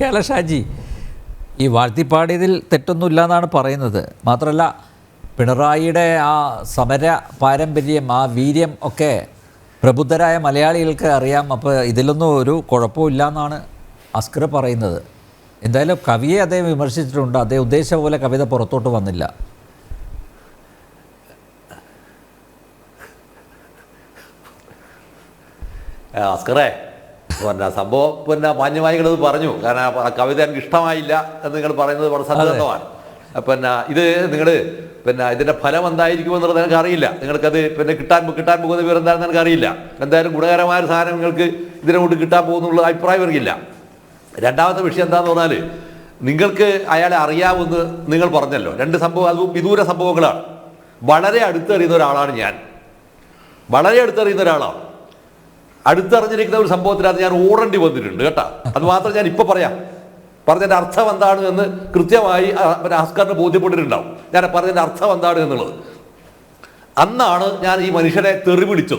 വാഴ്ത്തിയാല ഷാജി ഈ വാഴ്ത്തിപ്പാടിയതിൽ തെറ്റൊന്നുമില്ല എന്നാണ് പറയുന്നത്. മാത്രമല്ല പിണറായിയുടെ ആ സമര പാരമ്പര്യം ആ വീര്യം ഒക്കെ പ്രബുദ്ധരായ മലയാളികൾക്ക് അറിയാം. അപ്പോൾ ഇതിലൊന്നും ഒരു കുഴപ്പമില്ല എന്നാണ് അസ്കർ പറയുന്നത്. എന്തായാലും കവിയെ അദ്ദേഹം വിമർശിച്ചിട്ടുണ്ട്. അദ്ദേഹം ഉദ്ദേശിച്ച പോലെ കവിത പുറത്തോട്ട് വന്നില്ല. അസ്കറേ പിന്നെ സംഭവം പിന്നെ മാന്യമായികളത് പറഞ്ഞു. കാരണം ആ കവിത എനിക്ക് ഇഷ്ടമായില്ല എന്ന് നിങ്ങൾ പറയുന്നത് വളരെ സത്യസന്ധമാണ് പിന്നെ ഇത് നിങ്ങൾ പിന്നെ ഇതിന്റെ ഫലം എന്തായിരിക്കും എന്നുള്ളത് എനിക്ക് അറിയില്ല. നിങ്ങൾക്കത് പിന്നെ കിട്ടാൻ കിട്ടാൻ പോകുന്ന വിവരം എന്താണെന്ന് എനിക്ക് അറിയില്ല. എന്തായാലും ഗുണകരമായ ഒരു സാധനം നിങ്ങൾക്ക് ഇതിനെ കൊണ്ട് കിട്ടാൻ പോകുന്നുള്ള അഭിപ്രായം എനിക്കില്ല രണ്ടാമത്തെ വിഷയം എന്താന്ന് പറഞ്ഞാൽ നിങ്ങൾക്ക് അയാളെ അറിയാമെന്ന് നിങ്ങൾ പറഞ്ഞല്ലോ. രണ്ട് സംഭവം അത് വിദൂര സംഭവങ്ങളാണ്. വളരെ അടുത്തറിയുന്ന ഒരാളാണ് ഞാൻ. വളരെ അടുത്തറിയുന്ന ഒരാളാണ്. അടുത്തറിഞ്ഞിരിക്കുന്ന ഒരു സംഭവത്തിനകത്ത് ഞാൻ ഓടേണ്ടി വന്നിട്ടുണ്ട് കേട്ടാ. അത് മാത്രം ഞാൻ ഇപ്പൊ പറയാം. പറഞ്ഞതിന്റെ അർത്ഥം എന്താണ് എന്ന് കൃത്യമായി ആസ്കാറിന് ബോധ്യപ്പെട്ടിട്ടുണ്ടാവും. ഞാൻ പറഞ്ഞതിന്റെ അർത്ഥം എന്താണ് എന്നുള്ളത്. അന്നാണ് ഞാൻ ഈ മനുഷ്യനെ തെറി വിളിച്ചത്.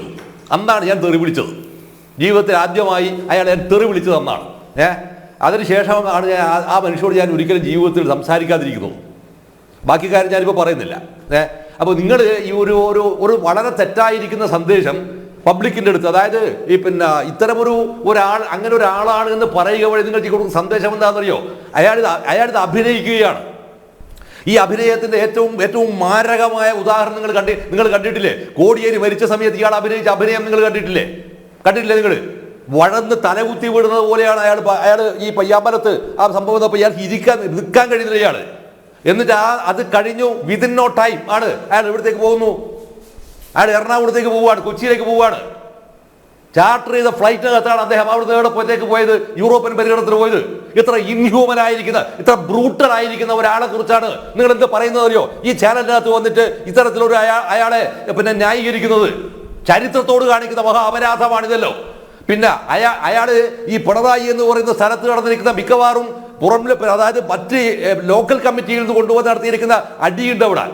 അന്നാണ് ഞാൻ തെറി വിളിച്ചത്. ജീവിതത്തിൽ ആദ്യമായി അയാൾ ഞാൻ തെറി വിളിച്ചത് അന്നാണ്. ഏ? അതിനുശേഷം ആണ് ഞാൻ ആ- മനുഷ്യനോട് ഞാൻ ഒരിക്കലും ജീവിതത്തിൽ സംസാരിക്കാതിരിക്കുന്നത് ബാക്കി കാര്യം ഞാനിപ്പോൾ പറയുന്നില്ല. ഏ? അപ്പോൾ നിങ്ങൾ ഈ ഒരു ഒരു വളരെ തെറ്റായിരിക്കുന്ന സന്ദേശം പബ്ലിക്കിന്റെ അടുത്ത്. അതായത് ഈ പിന്നെ ഇത്തരമൊരു ഒരാൾ അങ്ങനെ ഒരാളാണ് എന്ന് പറയുക വഴി നിങ്ങൾ കൊടുക്കുന്ന സന്ദേശം എന്താണെന്നറിയോ? അയാൾ ഇത് അഭിനയിക്കുകയാണ്. ഈ അഭിനയത്തിന്റെ ഏറ്റവും ഏറ്റവും മാരകമായ ഉദാഹരണങ്ങൾ കണ്ടി നിങ്ങൾ കണ്ടിട്ടില്ലേ? കോടിയേരി മരിച്ച സമയത്ത് ഇയാൾ അഭിനയിച്ച അഭിനയം നിങ്ങൾ കണ്ടിട്ടില്ലേ? കണ്ടിട്ടില്ലേ നിങ്ങൾ? വഴന്ന് തലകുത്തി വിടുന്നത് പോലെയാണ് അയാൾ അയാൾ ഈ പയ്യാമ്പലത്ത് ആ സംഭവം അപ്പോൾ ഇയാൾ ഇരിക്കാൻ നിൽക്കാൻ കഴിയുന്നില്ല ഇയാൾ. എന്നിട്ട് ആ അത് കഴിഞ്ഞു വിതിൻ നോ ടൈം ആണ്. അയാൾ എവിടത്തേക്ക് പോകുന്നു? അയാൾ എറണാകുളത്തേക്ക് പോവുകയാണ് കൊച്ചിയിലേക്ക് പോവുകയാണ്. ചാർട്ടർ ചെയ്ത ഫ്ലൈറ്റിനകത്താണ് അദ്ദേഹം അവിടുന്ന് എവിടെ പോയത്തേക്ക് പോയത്? യൂറോപ്യൻ പര്യടനത്തിന് പോയത്. ഇത്ര ഇൻഹ്യൂമൻ ആയിരിക്കുന്ന ഇത്ര ബ്രൂട്ടൽ ആയിരിക്കുന്ന ഒരാളെ കുറിച്ചാണ് നിങ്ങൾ എന്ത് പറയുന്നത് അറിയോ? ഈ ചാനലിനകത്ത് വന്നിട്ട് ഇത്തരത്തിലൊരു അയാൾ അയാളെ പിന്നെ ന്യായീകരിക്കുന്നത്. ചരിത്രത്തോട് കാണിക്കുന്ന മഹാ അപരാധമാണിതല്ലോ പിന്നെ അയാ അയാൾ ഈ പിണറായി എന്ന് പറയുന്ന സ്ഥലത്ത് നടന്നിരിക്കുന്ന മിക്കവാറും പുറം അതായത് മറ്റ് ലോക്കൽ കമ്മിറ്റിയിൽ നിന്ന് കൊണ്ടുവന്ന് നടത്തിയിരിക്കുന്ന അടിയുണ്ട് അവിടെ.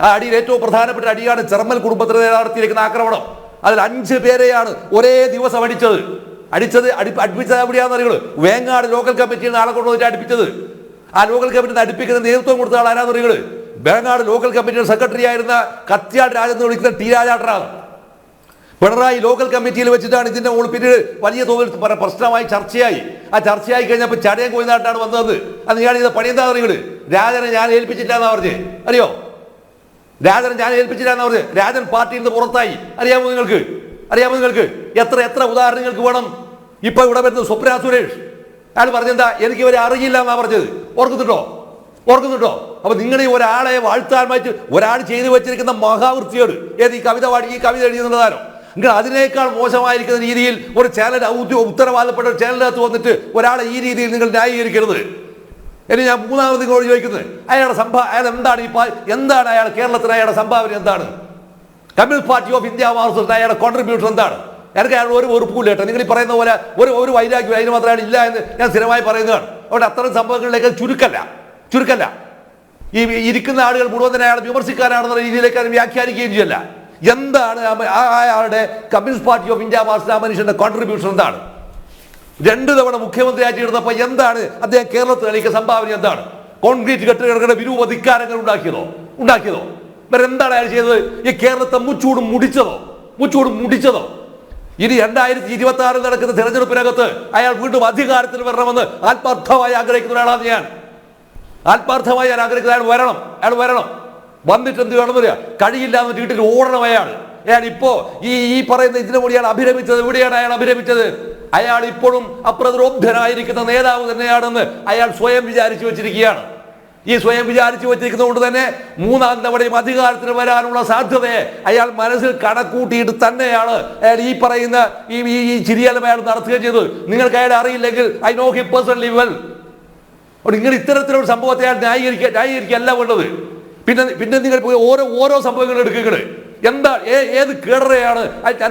ആ അടിയിൽ ഏറ്റവും പ്രധാനപ്പെട്ട അടിയാണ് ചെറമ്മൽ കുടുംബത്തിന് നടത്തിയിരിക്കുന്ന ആക്രമണം. അതിൽ അഞ്ച് പേരെയാണ് ഒരേ ദിവസം അടിച്ചത്. അടിച്ചത് അടി അടുപ്പിച്ചത് എവിടെയാണെന്ന് അറിയുള്ളൂ വേങ്ങാട് ലോക്കൽ കമ്മിറ്റിയിൽ ആളെ കൊണ്ടുവന്നിട്ട് അടുപ്പിച്ചത്. ആ ലോക്കൽ കമ്മിറ്റി അടുപ്പിക്കുന്ന നേതൃത്വം കൊടുത്ത ആൾ ആരാന്ന് വേങ്ങാട് ലോക്കൽ കമ്മിറ്റിയുടെ സെക്രട്ടറി ആയിരുന്ന കത്യാട് രാജെന്ന് വിളിക്കുന്ന ടി രാജാട്ടനാണ് പിണറായി ലോക്കൽ കമ്മിറ്റിയിൽ വെച്ചിട്ടാണ് ഇതിന്റെ മുകളിൽ പിന്നീട് വലിയ തോതിൽ പ്രശ്നമായി ചർച്ചയായി. ആ ചർച്ചയായി കഴിഞ്ഞപ്പോൾ ചടയം കോയിനാട്ടാണ് വന്നത്. അത് ഞാൻ ചെയ്ത പണി എന്താ അറിയുള്ളൂ രാജനെ ഞാൻ ഏൽപ്പിച്ചിട്ടാന്നാ പറഞ്ഞ്. അറിയോ? രാജൻ ഞാൻ ഏൽപ്പിച്ചില്ല എന്നാ പറഞ്ഞത് രാജൻ പാർട്ടിയിൽ നിന്ന് പുറത്തായി. അറിയാമോ നിങ്ങൾക്ക്? അറിയാമോ നിങ്ങൾക്ക്? എത്ര എത്ര ഉദാഹരണങ്ങൾക്ക് വേണം? ഇപ്പൊ ഇവിടെ വരുന്നത് സ്വപ്ന സുരേഷ്. അയാൾ പറഞ്ഞെന്താ? എനിക്ക് ഇവരെ അറിയില്ല എന്നാ പറഞ്ഞത്. ഓർക്കുന്നുണ്ടോ? ഓർക്കുന്നുണ്ടോ? അപ്പൊ നിങ്ങൾ ഈ ഒരാളെ വാഴ്ത്താൻ മാറ്റി ഒരാൾ ചെയ്തു വെച്ചിരിക്കുന്ന മഹാവൃത്തിയോട് ഏത് ഈ കവിത പാടി ഈ കവിത എഴുതുന്നതാണോ നിങ്ങൾ അതിനേക്കാൾ മോശമായിരിക്കുന്ന രീതിയിൽ ഒരു ചാനൽ ഉത്തരവാദപ്പെട്ട ഒരു ചാനലിനകത്ത് വന്നിട്ട് ഒരാളെ ഈ രീതിയിൽ നിങ്ങൾ ന്യായീകരിക്കരുത്. ഇനി ഞാൻ മൂന്നാമത് നിങ്ങളോട് ചോദിക്കുന്നത് അയാളുടെ സംഭാ അയാൾ എന്താണ് ഈ എന്താണ് അയാൾ കേരളത്തിന് അയാളുടെ സംഭാവന എന്താണ്? Communist Party of India Marxist അയാളുടെ കോൺട്രിബ്യൂഷൻ എന്താണ്? എനിക്ക് അയാൾ ഒരു ഒരു കേട്ടോ. നിങ്ങൾ ഈ പറയുന്ന പോലെ ഒരു ഒരു വൈരാഗ്യം അതിന് മാത്രം അയാൾ ഇല്ല എന്ന് ഞാൻ സ്ഥിരമായി പറയുന്നതാണ്. അതുകൊണ്ട് അത്തരം സംഭവങ്ങളിലേക്ക് ചുരുക്കല്ല. ചുരുക്കല്ല. ഈ ഇരിക്കുന്ന ആളുകൾ മുഴുവൻ തന്നെ അയാളെ വിമർശിക്കാനാണെന്ന രീതിയിലേക്ക് അത് വ്യാഖ്യാനിക്കുകയും ചെയ്യല്ല. എന്താണ് അയാളുടെ കമ്മ്യൂണിസ്റ്റ് പാർട്ടി ഓഫ് ഇന്ത്യ മാർസിന്റെ മനുഷ്യന്റെ കോൺട്രിബ്യൂഷൻ എന്താണ്? രണ്ട് തവണ മുഖ്യമന്ത്രിയായിട്ട് ഇരുന്നപ്പോൾ എന്താണ് അദ്ദേഹം കേരളത്തിൽ നൽകിയ സംഭാവന എന്താണ്? കോൺക്രീറ്റ് കെട്ടുകിടക്കുന്ന വിരൂപ ധിക്കാരങ്ങൾ ഉണ്ടാക്കിയതോ? ഉണ്ടാക്കിയതോ? എന്താണ് അയാൾ ചെയ്തത്? ഈ കേരളത്തെ മുച്ചൂടും മുടിച്ചതോ? മുച്ചൂടും മുടിച്ചതോ? ഇനി രണ്ടായിരത്തി ഇരുപത്തി ആറിൽ നടക്കുന്ന തെരഞ്ഞെടുപ്പിനകത്ത് അയാൾ വീണ്ടും അധികാരത്തിൽ വരണമെന്ന് ആത്മാർത്ഥമായി ആഗ്രഹിക്കുന്ന ഒരാളാണ് ഞാൻ. ആത്മാർത്ഥമായി ഞാൻ ആഗ്രഹിക്കുന്ന അയാൾ വരണം. അയാൾ വരണം. വന്നിട്ട് എന്ത് വേണം പറയാ കഴിയില്ല എന്ന് വീട്ടിൽ ഓടണം അയാൾ. അയാൾ ഇപ്പോ ഈ ഈ പറയുന്ന ഇതിനു കൂടി അയാൾ അഭിരമിച്ചത് എവിടെയാണ് അയാൾ അഭിരമിച്ചത് അയാൾ ഇപ്പോഴും അപ്രതിരോധനായിരിക്കുന്ന നേതാവ് തന്നെയാണെന്ന് അയാൾ സ്വയം വിചാരിച്ചു വെച്ചിരിക്കുകയാണ്. ഈ സ്വയം വിചാരിച്ചു വെച്ചിരിക്കുന്നത് കൊണ്ട് തന്നെ മൂന്നാം തവണയും അധികാരത്തിൽ വരാനുള്ള സാധ്യതയെ അയാൾ മനസ്സിൽ കണക്കൂട്ടിയിട്ട് തന്നെയാണ് അയാൾ ഈ പറയുന്ന ഈ ഈ- ചിരിയാലും അയാൾ നടത്തുകയും ചെയ്തത്. നിങ്ങൾക്ക് അയാൾ അറിയില്ലെങ്കിൽ I know he personally well അവിടെ നിങ്ങൾ ഇത്തരത്തിലൊരു സംഭവത്തെ അയാൾ ന്യായീകരിക്കുക അല്ല വേണ്ടത്. പിന്നെ പിന്നെ നിങ്ങൾ ഓരോ ഓരോ സംഭവങ്ങൾ എടുക്കുക എന്താ ഏത് കേടറയാണ്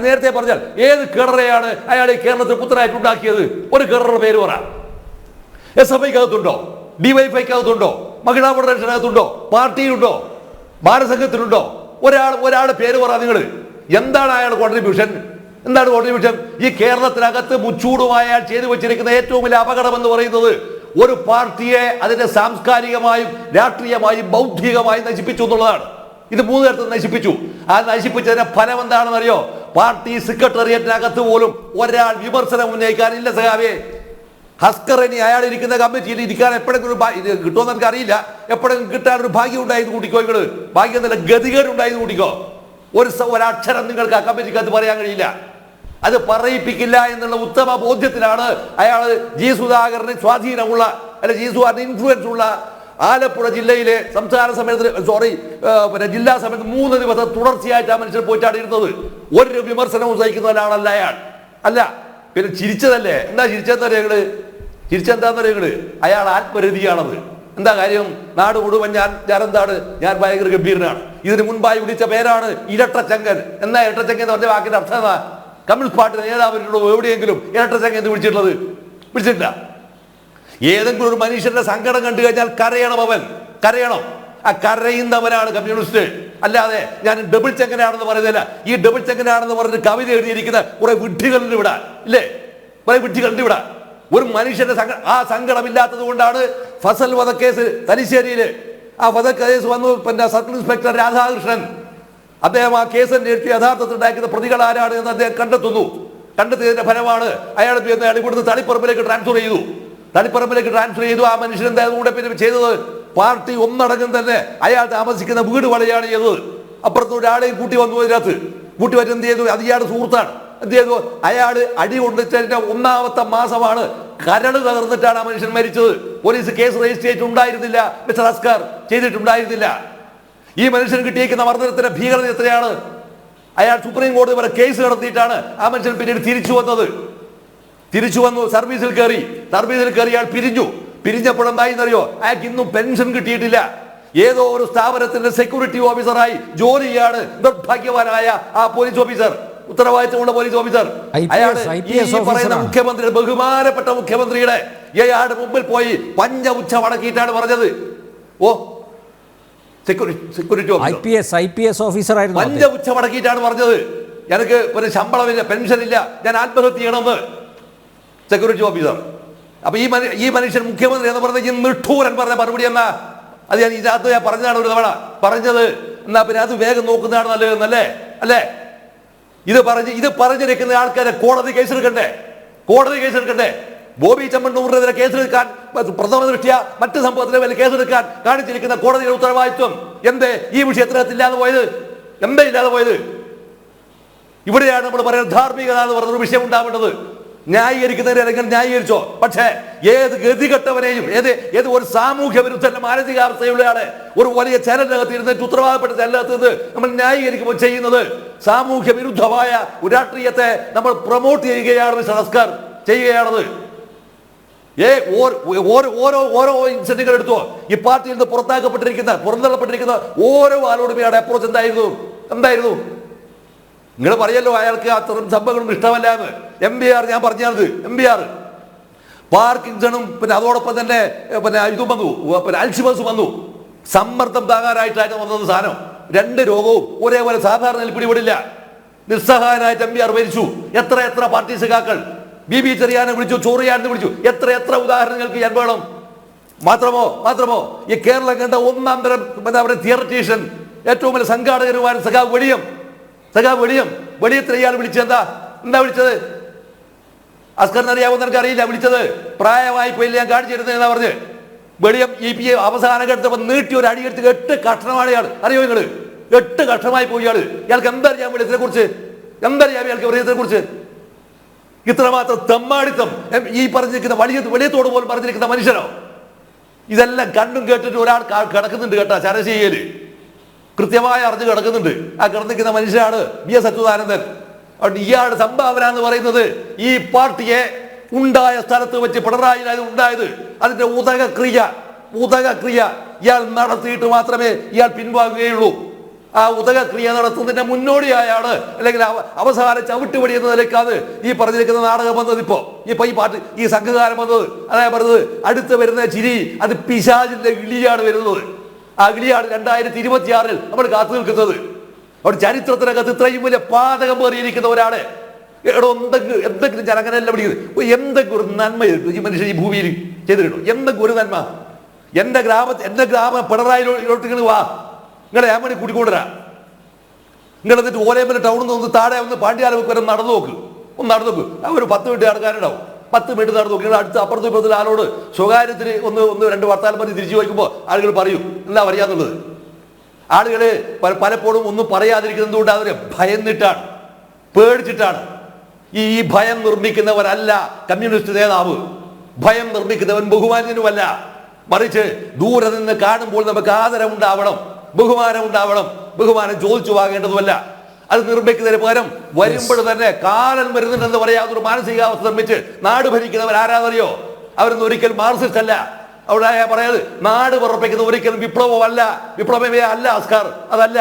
നേരത്തെ പറഞ്ഞാൽ ഏത് കേടറയാണ് അയാൾ ഈ കേരളത്തിൽ പുത്രനായിട്ട് ഉണ്ടാക്കിയത്? ഒരു കേടറുടെ പേര് പറ. എസ് എഫ് ഐക്കകത്തുണ്ടോ? ഡിവൈഫൈക്കകത്തുണ്ടോ മഹിളാ ഫെഡറേഷനകത്തുണ്ടോ? പാർട്ടിയിലുണ്ടോ? ബാലസംഘത്തിലുണ്ടോ? ഒരാൾ ഒരാളുടെ പേര് പറ നിങ്ങൾ. എന്താണ് അയാൾ കോൺട്രിബ്യൂഷൻ എന്താണ് കോൺട്രിബ്യൂഷൻ ഈ കേരളത്തിനകത്ത് മുച്ചൂടുമായ ചെയ്തു വെച്ചിരിക്കുന്ന ഏറ്റവും വലിയ അപകടം എന്ന് പറയുന്നത് ഒരു പാർട്ടിയെ അതിന്റെ സാംസ്കാരികമായും രാഷ്ട്രീയമായും ബൗദ്ധികമായും നശിപ്പിച്ചു എന്നുള്ളതാണ്. ഇത് മൂന്ന് തരത്തിൽ നശിപ്പിച്ചു. ആ നശിപ്പിച്ചതിന്റെ ഫലം എന്താണെന്ന് അറിയോ പാർട്ടി സെക്രട്ടേറിയറ്റിനകത്ത് പോലും ഒരാൾ വിമർശനം ഉന്നയിക്കാനില്ല സഖാവേ. ഹസ്കർ ഇനി അയാൾ ഇരിക്കുന്ന കമ്മിറ്റിയിൽ ഇരിക്കാൻ എപ്പോഴെങ്കിലും കിട്ടുമെന്ന് എനിക്ക് അറിയില്ല എപ്പോഴെങ്കിലും കിട്ടാൻ ഒരു ഭാഗ്യം ഉണ്ടായത് കൂട്ടിക്കോ ഇങ്ങൾ ഭാഗ്യം എന്നല്ല ഗതികേട് കൂട്ടിക്കോ. ഒരു ഒരക്ഷരം നിങ്ങൾക്ക് ആ കമ്മിറ്റിക്കകത്ത് പറയാൻ കഴിയില്ല. അത് പറയിപ്പിക്കില്ല എന്നുള്ള ഉത്തമ ബോധ്യത്തിലാണ് അയാൾ ജി സുധാകരന് സ്വാധീനമുള്ള അല്ലെ ജി സുധാകരന് ഇൻഫ്ലുവൻസ് ഉള്ള ആലപ്പുഴ ജില്ലയിലെ സംസ്ഥാന സമയത്ത് സോറി പിന്നെ ജില്ലാ സമയത്ത് മൂന്ന് ദിവസം തുടർച്ചയായിട്ട് ആ മനുഷ്യൻ ഇരുന്നത് ഒരു വിമർശനവും സഹിക്കുന്നവരാണല്ല അയാൾ. അല്ല പിന്നെ ചിരിച്ചതല്ലേ? എന്താ ചിരിച്ചെന്താ നിങ്ങൾ ചിരിച്ചെന്താന്ന് നിങ്ങൾ അയാൾ ആത്മരതിയാണത്. എന്താ കാര്യം? നാട് മുഴുവൻ ഞാൻ ഞാൻ എന്താണ്? ഞാൻ ഭയങ്കര ഗംഭീരനാണ്. ഇതിന് മുൻപായി വിളിച്ച പേരാണ് ഇരട്ടച്ചങ്കൻ. ഇരട്ട ഇരട്ടച്ചങ്കൻ എന്ന് പറഞ്ഞ വാക്കിന്റെ അർത്ഥം എന്താ? കമ്മ്യൂണിസ്റ്റ് പാർട്ടി നേതാവിനോട് എവിടെയെങ്കിലും ഇരട്ടച്ചങ്കൻ എന്ന് വിളിച്ചിട്ടുള്ളത്? വിളിച്ചിട്ടില്ല. ഏതെങ്കിലും ഒരു മനുഷ്യന്റെ സങ്കടം കണ്ടു കഴിഞ്ഞാൽ കരയണം അവൻ. കരയണം. ആ കരയുന്നവനാണ് കമ്മ്യൂണിസ്റ്റ്. അല്ലാതെ ഞാൻ ഡബിൾ ചെങ്കനാണെന്ന് പറയുന്നില്ല. ഈ ഡബിൾ ചെങ്കനാണെന്ന് പറഞ്ഞ് കവിത എഴുതിയിരിക്കുന്ന കുറെ വിഡ്ഢികളുണ്ട് ഇവിടെ. ഇല്ലേ? കുറെ വിഡ്ഢികളുണ്ട് ഇവിടെ. ഒരു മനുഷ്യന്റെ സങ്ക ആ സങ്കടമില്ലാത്തത് കൊണ്ടാണ് ഫസൽ വധക്കേസ് തലശ്ശേരിയിൽ. ആ വധക്കേസ് വന്നു പിന്നെ സർക്കിൾ ഇൻസ്പെക്ടർ രാധാകൃഷ്ണൻ. അദ്ദേഹം ആ കേസ് അന്വേഷിച്ച് യഥാർത്ഥത്തിൽ ഉണ്ടാക്കുന്ന പ്രതികൾ ആരാണ് എന്ന് അദ്ദേഹം കണ്ടെത്തുന്നു. കണ്ടെത്തിയതിന്റെ ഫലമാണ് അയാൾ അയാൾ ഇവിടുന്ന് തളിപ്പറമ്പിലേക്ക് ട്രാൻസ്ഫർ ചെയ്തു. തളിപ്പറമ്പിലേക്ക് ട്രാൻസ്ഫർ ചെയ്തു. ആ മനുഷ്യൻ എന്തായാലും കൂടെ പിന്നെ ചെയ്തത്? പാർട്ടി ഒന്നടങ്കം തന്നെ അയാൾ താമസിക്കുന്ന വീട് വളയാണ് ചെയ്തത്. അപ്പുറത്ത് ഒരാളെയും കൂട്ടി വന്നു അതിനകത്ത്. കൂട്ടി വരും എന്ത് ചെയ്തു? അത് ഇയാളുടെ സുഹൃത്താണ്. എന്ത് ചെയ്തു? അയാൾ അടി കൊണ്ടിട്ടതിന്റെ ഒന്നാമത്തെ മാസമാണ് കരട് തകർന്നിട്ടാണ് ആ മനുഷ്യൻ മരിച്ചത്. പോലീസ് കേസ് രജിസ്റ്റർ ചെയ്തിട്ടുണ്ടായിരുന്നില്ല. മിസ്റ്റർ അസ്കർ ചെയ്തിട്ടുണ്ടായിരുന്നില്ല. ഈ മനുഷ്യൻ കിട്ടിയേക്കുന്ന മർദ്ദനത്തിന്റെ ഭീകരത എത്രയാണ്? അയാൾ സുപ്രീം കോടതി വരെ കേസ് നടത്തിയിട്ടാണ് ആ മനുഷ്യൻ പിന്നീട് തിരിച്ചു വന്നത്. തിരിച്ചു വന്നു സർവീസിൽ കയറി. സർവീസിൽ കയറി അയാൾ പിരിഞ്ഞു. പിരിഞ്ഞപ്പോൾ എന്തായിന്നറിയോ? അയാൾക്ക് ഇന്നും പെൻഷൻ കിട്ടിയിട്ടില്ല. ഏതോ ഒരു സ്ഥാപനത്തിന്റെ സെക്യൂരിറ്റി ഓഫീസറായി ജോലി ചെയ്യാണ് നിർഭാഗ്യവാനായ ആ പോലീസ് ഓഫീസർ ഉത്തരവാദിത്തമുള്ള പോലീസ് ഓഫീസർ അയാൾ ഈ പറയുന്ന ഓഫീസറാണ്. മുഖ്യമന്ത്രി ബഹുമാനപ്പെട്ട മുഖ്യമന്ത്രിയുടെ ഇയാളുടെ മുമ്പിൽ പോയി പഞ്ച ഉച്ച വടക്കിയിട്ടാണ് പറഞ്ഞത്. ഓ സെക്യൂരിറ്റി ഓഫീസർ പഞ്ച. ഉച്ച വടക്കിയിട്ടാണ് പറഞ്ഞത്. എനിക്ക് ഒരു ശമ്പളമില്ല പെൻഷൻ ഇല്ല ഞാൻ ആത്മഹത്യ ചെയ്യണമെന്ന്. സെക്യൂരിറ്റി ഓഫീസർ അപ്പൊ ഈ ഈ മനുഷ്യൻ മുഖ്യമന്ത്രി എന്ന് പറഞ്ഞ ഈ നിഷ്ഠൂരൻ പറഞ്ഞ മറുപടി എന്നാ? അത് ഞാൻ ഇതിനകത്ത് ഞാൻ പറഞ്ഞതാണ് ഒരു തവണ. പറഞ്ഞത് എന്നാ പിന്നെ അത് വേഗം നോക്കുന്നതാണ് നല്ലതെന്നല്ലേ അല്ലേ? ഇത് പറഞ്ഞ് ഇത് പറഞ്ഞിരിക്കുന്ന ആൾക്കാരെ കോടതി കേസെടുക്കണ്ടേ കോടതി കേസെടുക്കണ്ടേ ബോബി ചെമ്മണ്ണൂറിനെതിരെ കേസെടുക്കാൻ പ്രഥമ ദൃഷ്ടിയ മറ്റ് സംഭവത്തിന് മേലെ കേസെടുക്കാൻ കാണിച്ചിരിക്കുന്ന കോടതിയുടെ ഉത്തരവാദിത്വം. എന്തേ? ഈ വിഷയത്തിനകത്ത് ഇല്ലാതെ പോയത്? എന്തേ ഇല്ലാതെ പോയത്? ഇവിടെയാണ് നമ്മൾ പറയുന്നത് ധാർമ്മികത എന്ന് പറഞ്ഞൊരു വിഷയം ഉണ്ടാവേണ്ടത്. ന്യായീകരിക്കുന്നതിനെ അല്ലെങ്കിൽ ന്യായീകരിച്ചോ. പക്ഷേ ഏത് ഗതികെട്ടവനെയും ഏത് ഏത് ഒരു സാമൂഹ്യ വിരുദ്ധന്റെ മാനസികാവസ്ഥയുള്ളയാളെ ഒരു വലിയ ചാനലിനകത്ത് ഇരുന്നിട്ട് ഉത്തരവാദപ്പെട്ട ചലനകത്ത് നിന്ന് നമ്മൾ ന്യായീകരിക്കുമ്പോൾ ചെയ്യുന്നത് സാമൂഹ്യ വിരുദ്ധമായ രാഷ്ട്രീയത്തെ നമ്മൾ പ്രൊമോട്ട് ചെയ്യുകയാണ് അസ്കർ ചെയ്യുകയാണത്. ഏ ഓരോ ഓരോ ഓരോ ഇൻസിഡന്റുകൾ എടുത്തോ. ഈ പാർട്ടിയിൽ നിന്ന് പുറത്താക്കപ്പെട്ടിരിക്കുന്ന പുറന്തള്ളപ്പെട്ടിരിക്കുന്ന ഓരോ ആളോടും അപ്രോച്ച് എന്തായിരുന്നു? എന്തായിരുന്നു? നിങ്ങൾ പറയല്ലോ അയാൾക്ക് അത്തരം സംഭവങ്ങളൊന്നും ഇഷ്ടമല്ല എന്ന്. എം ബി ആർ ഞാൻ പറഞ്ഞത് എം ബി ആർ പാർക്കിൻസണും പിന്നെ അതോടൊപ്പം തന്നെ പിന്നെ ഇതും വന്നു. പിന്നെ അൽഷിമസ് വന്നു. സമ്മർദ്ദം താങ്ങാനായിട്ടാണ് വന്നത് സാധനം. രണ്ട് രോഗവും ഒരേപോലെ സാധാരണ പിടിപെടില്ല. നിസ്സഹായനായിട്ട് എം ബി ആർ മരിച്ചു എത്ര എത്ര പാർട്ടി സഖാക്കൾ. ബി ബി ചെറിയാനെ വിളിച്ചു ചോറിയാനെ വിളിച്ചു. എത്ര എത്ര ഉദാഹരണങ്ങൾക്ക് ഞാൻ വേണം മാത്രമോ മാത്രമോ ഈ കേരളം കണ്ട ഒന്നാം തരം എന്താ പറയുക ഏറ്റവും വലിയ സംഘാടകരുമായ സഖാവ് വെളിയം. സഖാവ് വെളിയം. വെളിയത്തിൽ ഇയാൾ വിളിച്ചെന്താ എന്താ? വിളിച്ചത്? അസ്കറിന് അറിയാവുന്ന എനിക്ക് അറിയില്ല വിളിച്ചത്. പ്രായമായി പോയില്ല ഞാൻ കാണിച്ചിരുന്നത് എന്നാ പറഞ്ഞ്. വെളിയം ഇ പി അവസാനം എടുത്തപ്പോൾ നീട്ടി ഒരു അടി എടുത്ത് എട്ട് കഷ്ണമാണ് ഇയാൾ. അറിയോ നിങ്ങൾ? എട്ട് കഷ്ണമായി പോയി ഇയാൾ ഇയാൾക്ക് എന്തറിയാം വെളിയത്തിനെ കുറിച്ച്? എന്തറിയാം ഇയാൾക്ക് വെളിയത്തിനെ കുറിച്ച്? ഇത്രമാത്രം തെമ്മാടിത്തം. ഈ പറഞ്ഞിരിക്കുന്ന വലിയ വെളിയത്തോട് പോലും പറഞ്ഞിരിക്കുന്ന മനുഷ്യനോ? ഇതെല്ലാം കണ്ടും കേട്ടിട്ട് ഒരാൾ കിടക്കുന്നുണ്ട് കേട്ടാ ചരശീയയിൽ. കൃത്യമായി അറിഞ്ഞു കിടക്കുന്നുണ്ട്. ആ കിടന്നിരിക്കുന്ന മനുഷ്യനാണ് വി എസ് അച്യുതാനന്ദൻ. ഇയാളുടെ സംഭാവന എന്ന് പറയുന്നത് ഈ പാർട്ടിയെ ഉണ്ടായ സ്ഥലത്ത് വെച്ച് പിണറായിലായത് ഉണ്ടായത്. അതിന്റെ ഉദകക്രിയ ഉദകക്രിയ ഇയാൾ നടത്തിയിട്ട് മാത്രമേ ഇയാൾ പിൻവാങ്ങുകയുള്ളൂ. ആ ഉദകക്രിയ നടത്തുന്നതിന്റെ മുന്നോടിയായാണ് അല്ലെങ്കിൽ അവ- അവസാന ചവിട്ടുപടി എന്ന നിലക്കാണ് ഈ പറഞ്ഞിരിക്കുന്ന നാടകം വന്നത് ഇപ്പോ ഇപ്പൊ ഈ പാർട്ടി ഈ സംഘകാരം വന്നത്. അതായത് പറഞ്ഞത് അടുത്ത് വരുന്ന ചിരി അത് പിശാചിന്റെ ഇളിയാണ് വരുന്നത്. ഇളിയാണ് രണ്ടായിരത്തി ഇരുപത്തിയാറിൽ നമ്മൾ കാത്തു നിൽക്കുന്നത്. അവിടെ ചരിത്രത്തിനകത്ത് ഇത്രയും വലിയ പാതകം പേറിയിരിക്കുന്ന ഒരാൾ. എന്തെങ്കിലും എന്തെങ്കിലും ഞാൻ അങ്ങനെയല്ല പിടിക്കുന്നത് എന്തെങ്കിലും ഒരു നന്മ ഈ മനുഷ്യൻ ഈ ഭൂമിയിൽ ചെയ്തിട്ടുണ്ടോ. എന്തെങ്കിലും ഒരു നന്മ. എന്റെ ഗ്രാമത്തിൽ എന്റെ ഗ്രാമം പിണറായിലോട്ട് നിങ്ങൾ വാ. നിങ്ങളെ ഞാൻ വേണ്ടി കൂട്ടിക്കൊണ്ടുവരാ നിങ്ങൾ എന്നിട്ട് ഓലയമ്പല ടൗണിൽ നിന്ന് താഴെ ഒന്ന് പാണ്ഡ്യാലൊക്കെ നടന്നു നോക്ക്. ഒന്ന് നടന്നു നോക്ക്. ആ ഒരു പത്ത് മിനിറ്റ് ആൾക്കാരുണ്ടാവും പത്ത് മിനിറ്റ് നടന്നു. നിങ്ങൾ അടുത്ത് അപ്പുറത്തും ഇപ്പുറത്തും ആളോട് സ്വകാര്യത്തിന് ഒന്ന് ഒന്ന് രണ്ട് വർത്താനം പറഞ്ഞ് തിരിച്ചു വയ്ക്കുമ്പോൾ ആളുകൾ പറയും എന്താ പറയാന്നുള്ളത് ആളുകൾ പലപ്പോഴും ഒന്നും പറയാതിരിക്കുന്നത് കൊണ്ട് അവരെ ഭയന്നിട്ടാണ് പേടിച്ചിട്ടാണ്. ഈ ഈ ഭയം നിർമ്മിക്കുന്നവരല്ല കമ്മ്യൂണിസ്റ്റ് നേതാവ്. ഭയം നിർമ്മിക്കുന്നവൻ ബഹുമാന്യനുമല്ല. മറിച്ച് ദൂരെ നിന്ന് കാണുമ്പോൾ നമുക്ക് ആദരം ഉണ്ടാവണം ബഹുമാനം ഉണ്ടാവണം ബഹുമാനം ചോദിച്ചു വാങ്ങേണ്ടതുമല്ല. അത് നിർമ്മിക്കുന്നതിന് പകരം വരുമ്പോൾ തന്നെ കാലൻ വരുന്നുണ്ടെന്ന് പറയാവുന്ന ഒരു മാനസികാവസ്ഥ നിർമ്മിച്ച് നാട് ഭരിക്കുന്നവർ ആരാന്നറിയോ? അവരൊന്നും ഒരിക്കൽ മാർസിസ്റ്റ് അല്ല. അവിടെ പറയാത് നാട് പറപ്പിക്കുന്ന ഒരിക്കലും വിപ്ലവമല്ല വിപ്ലവമേ അല്ല അസ്കാർ അതല്ല.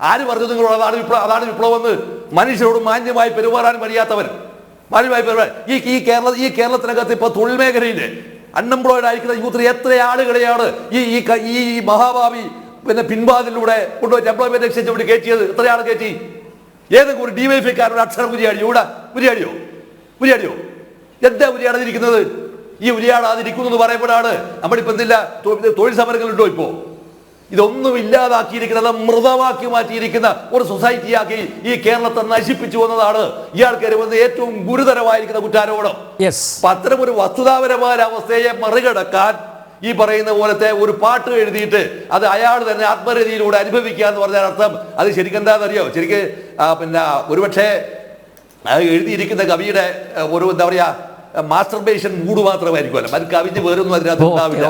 ആര് പറഞ്ഞു നിങ്ങളോട്? അതാണ് വിപ്ലവം അതാണ് വിപ്ലവം എന്ന് മനുഷ്യരോട് മാന്യമായി പെരുമാറാൻ കഴിയാത്തവൻ മാന്യമായി പെരുമാറാൻ ഈ ഈ കേരള ഈ കേരളത്തിനകത്ത് ഇപ്പൊ തൊഴിൽ മേഖലയിൽ അൺഎംപ്ലോയിഡ് ആയിരിക്കുന്ന യൂത്തിൽ എത്ര ആളുകളെയാണ് ഈ ഈ ഈ മഹാഭാവി പിന്നെ പിൻവാതിലൂടെ കൊണ്ടുപോയി എംപ്ലോയ്മെന്റ് എക്സ്ചേഞ്ച് ഇവിടെ കയറ്റിയത്? എത്രയാണ് കയറ്റി? ഏതെങ്കിലും ഒരു ഡിവൈഫൈക്കാരുടെ അക്ഷരം ഉരിയാടിയോ ഇവിടെ ഉരിയാടിയോ ഉരിയാടിയോ എന്താ ഉരിയാടാതിരിക്കുന്നത് ഈ ഉരിയാടാതിരിക്കുന്നു എന്ന് പറയുമ്പോഴാണ് നമ്മളിപ്പോ എന്തില്ല തൊഴിൽ സമരങ്ങളുണ്ടോ ഇപ്പോ? ഇതൊന്നും ഇല്ലാതാക്കിയിരിക്കുന്നത് മൃതമാക്കി മാറ്റിയിരിക്കുന്ന ഒരു സൊസൈറ്റിയാക്കി ഈ കേരളത്തെ നശിപ്പിച്ചു വന്നതാണ് ഇയാൾക്കാർ വന്ന് ഏറ്റവും ഗുരുതരമായിരിക്കുന്ന കുറ്റാരോപണം. അത്തരം ഒരു വസ്തുതാപരമായ അവസ്ഥയെ മറികടക്കാൻ ഈ പറയുന്ന പോലത്തെ ഒരു പാട്ട് എഴുതിയിട്ട് അത് അയാൾ തന്നെ ആത്മരതിയിലൂടെ അനുഭവിക്കുക എന്ന് പറഞ്ഞാൽ അർത്ഥം അത് ശരിക്കും എന്താണെന്നറിയോ ശരിക്ക് പിന്നെ ഒരുപക്ഷെ എഴുതിയിരിക്കുന്ന കവിയുടെ ഒരു എന്താ പറയാ മാസ്റ്റർബേഷൻ മൂഡ് മാത്രമായിരിക്കുമല്ലോ. അത് കവിഞ്ഞ് വേറൊന്നും അതിനകത്ത് ഉണ്ടാവില്ല.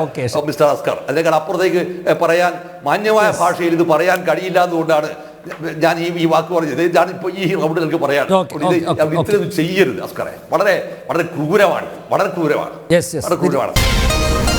മിസ്റ്റർ അസ്കർ അല്ലെങ്കിൽ അപ്പുറത്തേക്ക് പറയാൻ മാന്യമായ ഭാഷയിൽ ഇത് പറയാൻ കഴിയില്ല എന്നുകൊണ്ടാണ് ഞാൻ ഈ ഈ വാക്ക് പറഞ്ഞത്. ഞാൻ ഇപ്പോൾ ഈ റൗണ്ട് പറയാൻ ഓക്കേ, ചെയ്യരുത് അസ്കറെ വളരെ വളരെ ക്രൂരമാണ്. വളരെ ക്രൂരമാണ്. വളരെ ക്രൂരമാണ്.